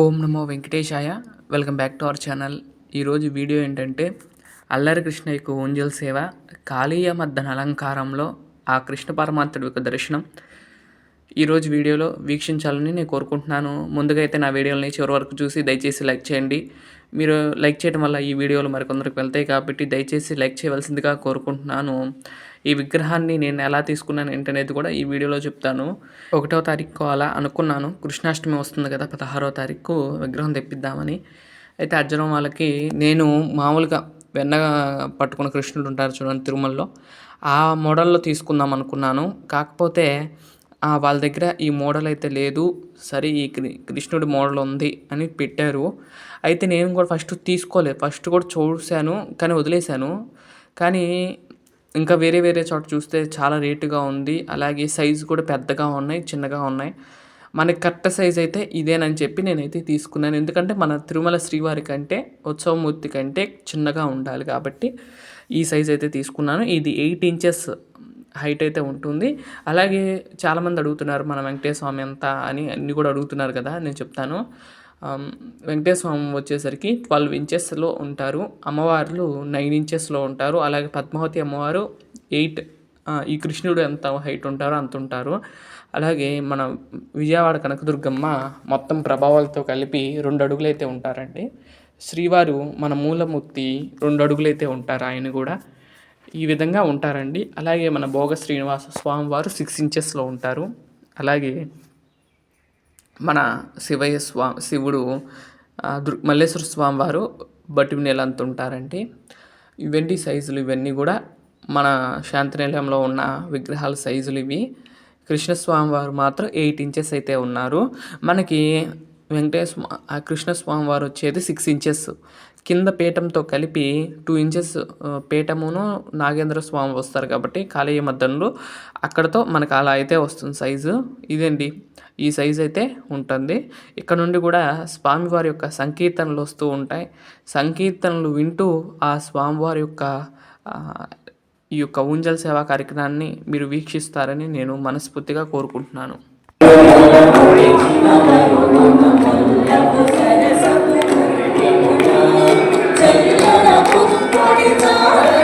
ఓం నమో వెంకటేశాయ. Welcome back to our channel. ఈరోజు video ఏంటంటే అల్లరి కృష్ణ యొక్క ఊంజల్ సేవ కాళీయ మద్దన అలంకారంలో ఆ కృష్ణ పరమాత్ముడి యొక్క దర్శనం. ఈరోజు వీడియోలో వీక్షించాలని నేను కోరుకుంటున్నాను. ముందుగా అయితే నా వీడియోని చివరి వరకు చూసి దయచేసి లైక్ చేయండి. మీరు లైక్ చేయడం వల్ల ఈ వీడియోలు మరికొందరికి వెళ్తాయి కాబట్టి దయచేసి లైక్ చేయవలసిందిగా కోరుకుంటున్నాను. ఈ విగ్రహాన్ని నేను ఎలా తీసుకున్నాను ఏంటనేది కూడా ఈ వీడియోలో చెప్తాను. ఒకటో తారీఖు అలా అనుకున్నాను. కృష్ణాష్టమి వస్తుంది కదా పదహారో తారీఖు విగ్రహం తెప్పిద్దామని. అయితే అర్జునం వాళ్ళకి నేను మామూలుగా వెన్న పట్టుకున్న కృష్ణుడు ఉంటారు చూడండి తిరుమలలో. ఆ మోడల్లో తీసుకుందాం అనుకున్నాను. కాకపోతే వాళ్ళ దగ్గర ఈ మోడల్ అయితే లేదు. సరే ఈ కృష్ణుడి మోడల్ ఉంది అని పెట్టారు. అయితే నేను కూడా ఫస్ట్ తీసుకోలేదు. ఫస్ట్ కూడా చూశాను కానీ వదిలేశాను. కానీ ఇంకా వేరే వేరే చోట చూస్తే చాలా రేటుగా ఉంది. అలాగే సైజు కూడా పెద్దగా ఉన్నాయి చిన్నగా ఉన్నాయి. మనకి కరెక్ట్ సైజ్ అయితే ఇదేనని చెప్పి నేనైతే తీసుకున్నాను. ఎందుకంటే మన తిరుమల శ్రీవారి కంటే ఉత్సవమూర్తి కంటే చిన్నగా ఉండాలి కాబట్టి ఈ సైజ్ అయితే తీసుకున్నాను. ఇది ఎయిట్ ఇంచెస్ హైట్ అయితే ఉంటుంది. అలాగే చాలామంది అడుగుతున్నారు మన వెంకటేశ్వర స్వామి ఎంత? అని. అన్నీ కూడా అడుగుతున్నారు కదా నేను చెప్తాను. వెంకటేశ్వర స్వామి వచ్చేసరికి ట్వెల్వ్ ఇంచెస్లో ఉంటారు. అమ్మవార్లు నైన్ ఇంచెస్లో ఉంటారు. అలాగే పద్మావతి అమ్మవారు ఎయిట్ ఈ కృష్ణుడు ఎంత హైట్ ఉంటారో అంత ఉంటారు. అలాగే మన విజయవాడ కనకదుర్గమ్మ మొత్తం ప్రభావాలతో కలిపి రెండు అడుగులైతే ఉంటారండి. శ్రీవారు మన మూలమూర్తి రెండు అడుగులైతే ఉంటారు ఆయన కూడా. ఈ విధంగా ఉంటారండి. అలాగే మన భోగ శ్రీనివాస స్వామి వారు సిక్స్ ఇంచెస్లో ఉంటారు. అలాగే మన శివయ్య స్వా శివుడు దుర్ మల్లేశ్వర స్వామి వారు బట్టి నెలంత ఉంటారండి ఇవన్నీ సైజులు ఇవన్నీ కూడా మన శాంతినిలయంలో ఉన్న విగ్రహాల సైజులు ఇవి. కృష్ణస్వామి వారు మాత్రం ఎయిట్ ఇంచెస్ అయితే ఉన్నారు. మనకి వెంకటేశ్వ కృష్ణస్వామి వారు వచ్చేది సిక్స్ ఇంచెస్. కింద పీఠంతో కలిపి టూ ఇంచెస్ పీఠమును నాగేంద్ర స్వామి వస్తారు కాబట్టి కాలేయ మద్దన్లు అక్కడతో మనకు అలా అయితే వస్తుంది సైజు ఇదండి ఈ సైజు అయితే ఉంటుంది. ఇక్కడ నుండి కూడా స్వామివారి యొక్క సంకీర్తనలు వస్తూ ఉంటాయి. సంకీర్తనలు వింటూ ఆ స్వామివారి యొక్క ఈ యొక్క ఊంజల్ సేవా కార్యక్రమాన్ని మీరు వీక్షిస్తారని నేను మనస్ఫూర్తిగా కోరుకుంటున్నాను. Lord.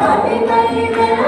Happy birthday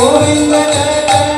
Oh, in the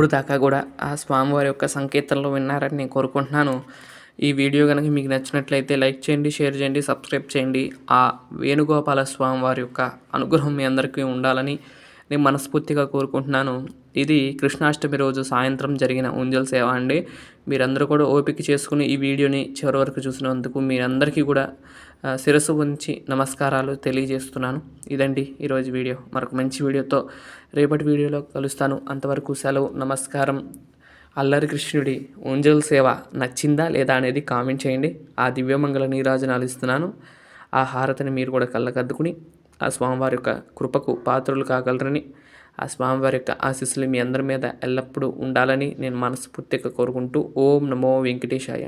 ఇప్పుడు దాకా కూడా ఆ స్వామివారి యొక్క సంకీర్తనలు విన్నారని నేను కోరుకుంటున్నాను. ఈ వీడియో కనుక మీకు నచ్చినట్లయితే లైక్ చేయండి షేర్ చేయండి సబ్స్క్రైబ్ చేయండి. ఆ వేణుగోపాల స్వామి వారి యొక్క అనుగ్రహం మీ అందరికీ ఉండాలని నేను మనస్ఫూర్తిగా కోరుకుంటున్నాను. ఇది కృష్ణాష్టమి రోజు సాయంత్రం జరిగిన ఉంజల్ సేవ అండి. మీరందరూ కూడా ఓపిక చేసుకుని ఈ వీడియోని చివరి వరకు చూసినందుకు మీరందరికీ కూడా శిరస్సు ఉంచి నమస్కారాలు తెలియజేస్తున్నాను. ఇదండి ఈరోజు వీడియో. మరొక మంచి వీడియోతో రేపటి వీడియోలో కలుస్తాను. అంతవరకు సెలవు నమస్కారం. అల్లరి కృష్ణుడి ఉంజల్ సేవ నచ్చిందా లేదా అనేది కామెంట్ చేయండి. ఆ దివ్యమంగళ నీరాజనాలు ఇస్తున్నాను. ఆ హారతిని మీరు కూడా కళ్ళకద్దుకుని ఆ స్వామివారి యొక్క కృపకు పాత్రలు కాగలరని ఆ స్వామివారి యొక్క ఆశీస్సులు మీ అందరి మీద ఎల్లప్పుడూ ఉండాలని నేను మనస్ఫూర్తిగా కోరుకుంటూ ఓం నమో వెంకటేశాయ.